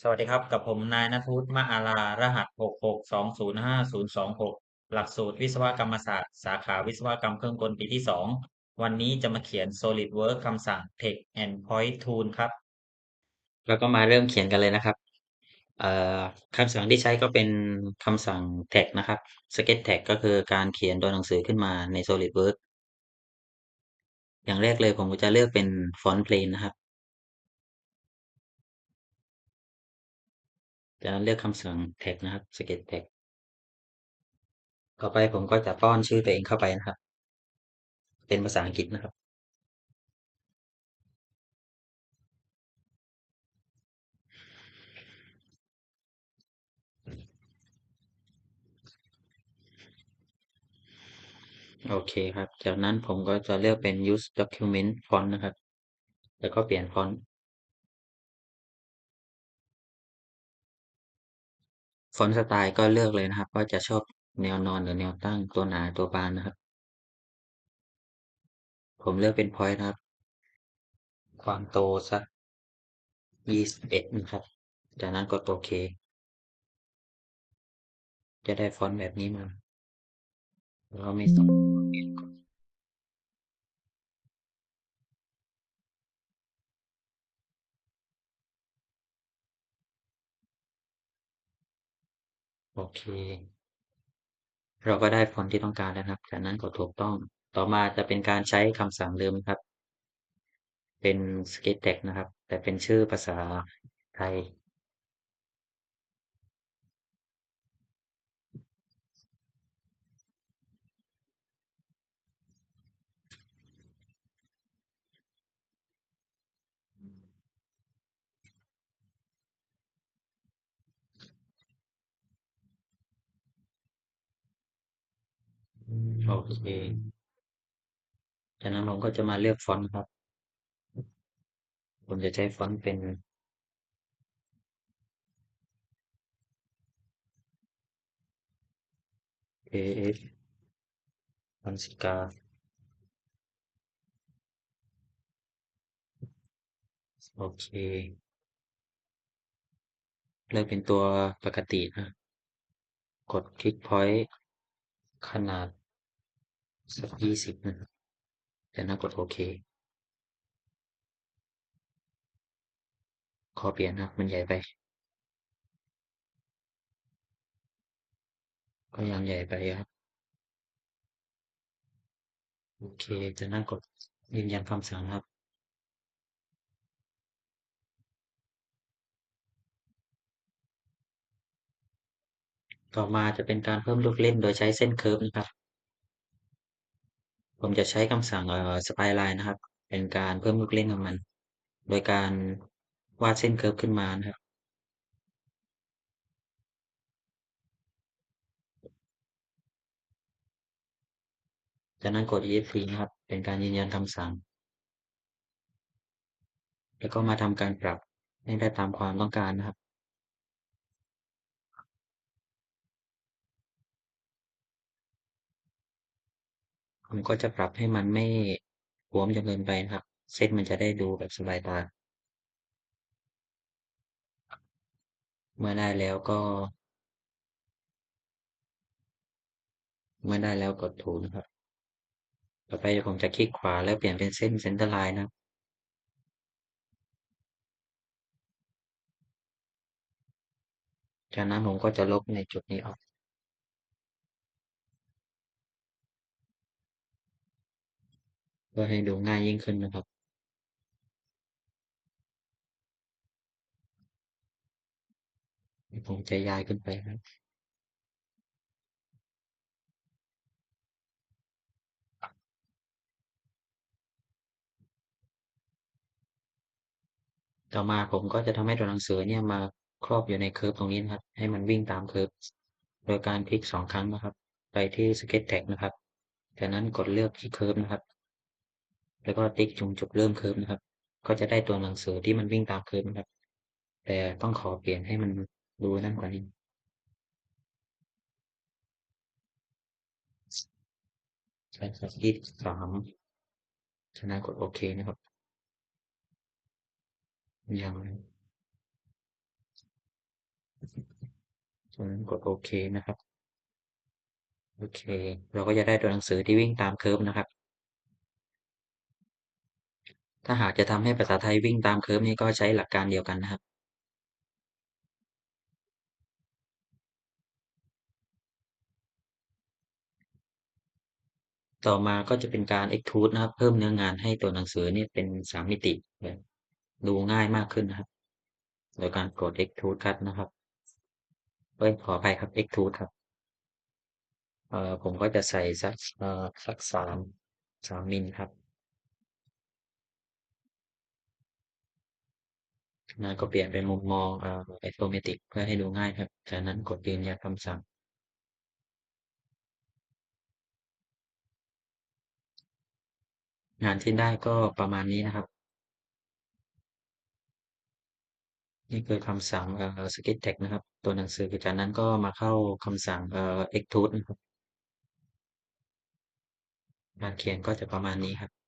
สวัสดีครับ กับผมนายณัฐวุฒิมะอาลา รหัสหกหกสองศูนย์ห้าศูนย์สองหกหลักสูตรวิศวกรรมศาสตร์ สาขาวิศวกรรมเครื่องกลปีที่สองวันนี้จะมาเขียน SolidWorks คำสั่ง Text and Point Tool ครับ แล้วก็มาเริ่มเขียนกันเลยนะครับคำสั่งที่ใช้ก็เป็นคำสั่ง tag นะครับ sketch tag ก็คือการเขียนตัวหนังสือขึ้นมาใน SolidWorks อย่างแรกเลยผมก็จะเลือกเป็น font plain นะครับ จากนั้นเลือกคำสั่ง tag นะครับ sketch tag ต่อไปผมก็จะป้อนชื่อตัวเองเข้าไปนะครับ เป็นภาษาอังกฤษนะครับ โอเคครับ จากนั้นผมก็จะเลือกเป็น use document font นะครับ แล้วก็เปลี่ยนฟอนต์ ฟอนต์สไตล์ก็เลือกเลยนะครับ ว่าจะชอบแนวนอนหรือแนวตั้งตัวหนาตัวบานนะครับ ผมเลือกเป็น point นะครับ ความโตสักยี่สิบเอ็ดนะครับ จากนั้นกดโอเค จะได้ฟอนต์แบบนี้มา เราไม่ต้องเปลี่ยน โอเค เราก็ได้ฟอนต์ที่ต้องการแล้วนะครับจากนั้นกดถูกต้อง ต่อมาจะเป็นการใช้คำสั่งเดิมครับ เป็น sketch tag นะครับ แต่เป็นชื่อภาษาไทย โอเค จากนั้นผมก็จะมาเลือกฟอนต์ครับ ผมจะใช้ฟอนต์เป็น AF ฟอนต์สีกาโอเค เลือกเป็นตัวปกตินะ กดคลิกพอยต์ขนาด สักยี่สิบนะครับจากนั้นกดโอเค ขอเปลี่ยนนะครับมันใหญ่ไปก็ยังใหญ่ไปครับ โอเค จากนั้นกดยืนยันคำสั่งครับ ต่อมาจะเป็นการเพิ่มลูกเล่นโดยใช้เส้นเคิร์ฟนะครับ ผมจะใช้คำสั่งเอ่อ spline นะครับ เป็นการเพิ่มลูกเล่นของมัน โดยการวาดเส้นเคิร์ฟขึ้นมานะครับ จากนั้นกด esc นะครับ เป็นการยืนยันคำสั่ง แล้วก็มาทำการปรับให้ได้ตามความต้องการนะครับ ผมก็จะปรับให้มันไม่หวมจนเกินไปนะครับ เส้นมันจะได้ดูแบบสบายตา เมื่อได้แล้วก็ เมื่อได้แล้วกดถูนะครับ ต่อไปผมจะคลิกขวาแล้วเปลี่ยนเป็นเส้นเซนเตอร์ไลน์นะจากนั้นผมก็จะลบในจุดนี้ออก เพื่อให้ดูง่ายยิ่งขึ้นนะครับ ผมจะย้ายขึ้นไปครับต่อมาผมก็จะทำให้ตัวหนังสือเนี่ยมาครอบอยู่ในเคิร์ฟตรงนี้นะครับ ให้มันวิ่งตามเคิร์ฟโดยการพลิกสองครั้งนะครับ ไปที่ sketch tag นะครับ จากนั้นกดเลือกที่เคิร์ฟนะครับ แล้วก็ติ๊กจุงจุดเริ่มเคิร์ฟนะครับ ก็จะได้ตัวหนังสือที่มันวิ่งตามเคิร์ฟนะครับ แต่ต้องขอเปลี่ยนให้มันดูนั่นกว่านี้ใช่ครับยี่สิบสามจากนั้นกดโอเคนะครับยังจากนั้นกดโอเคนะครับ โอเค เราก็จะได้ตัวหนังสือที่วิ่งตามเคิร์ฟนะครับ ถ้าหากจะทำให้ภาษาไทยวิ่งตามเคิร์ฟนี่ก็ใช้หลักการเดียวกันนะครับ ต่อมาก็จะเป็นการ extrude นะครับ เพิ่มเนื้องานให้ตัวหนังสือเนี่ยเป็นสามมิติแบบดูง่ายมากขึ้นนะครับ โดยการกด extrude cut นะครับเอ้ยขออภัยครับ extrude ครับเอ่อผมก็จะใส่สักเอ่อสักสามสามมิลครับ นะก็เปลี่ยนเป็นมุมมองเอ่อ isometric เพื่อให้ดูง่ายครับ จากนั้นกดยืนยันคำสั่ง งานที่ได้ก็ประมาณนี้นะครับ นี่คือคำสั่งเอ่อ sketch text นะครับ ตัวหนังสือจากนั้นก็มาเข้าคำสั่งเอ่อ extrude นะครับงานเขียนก็จะประมาณนี้ครับ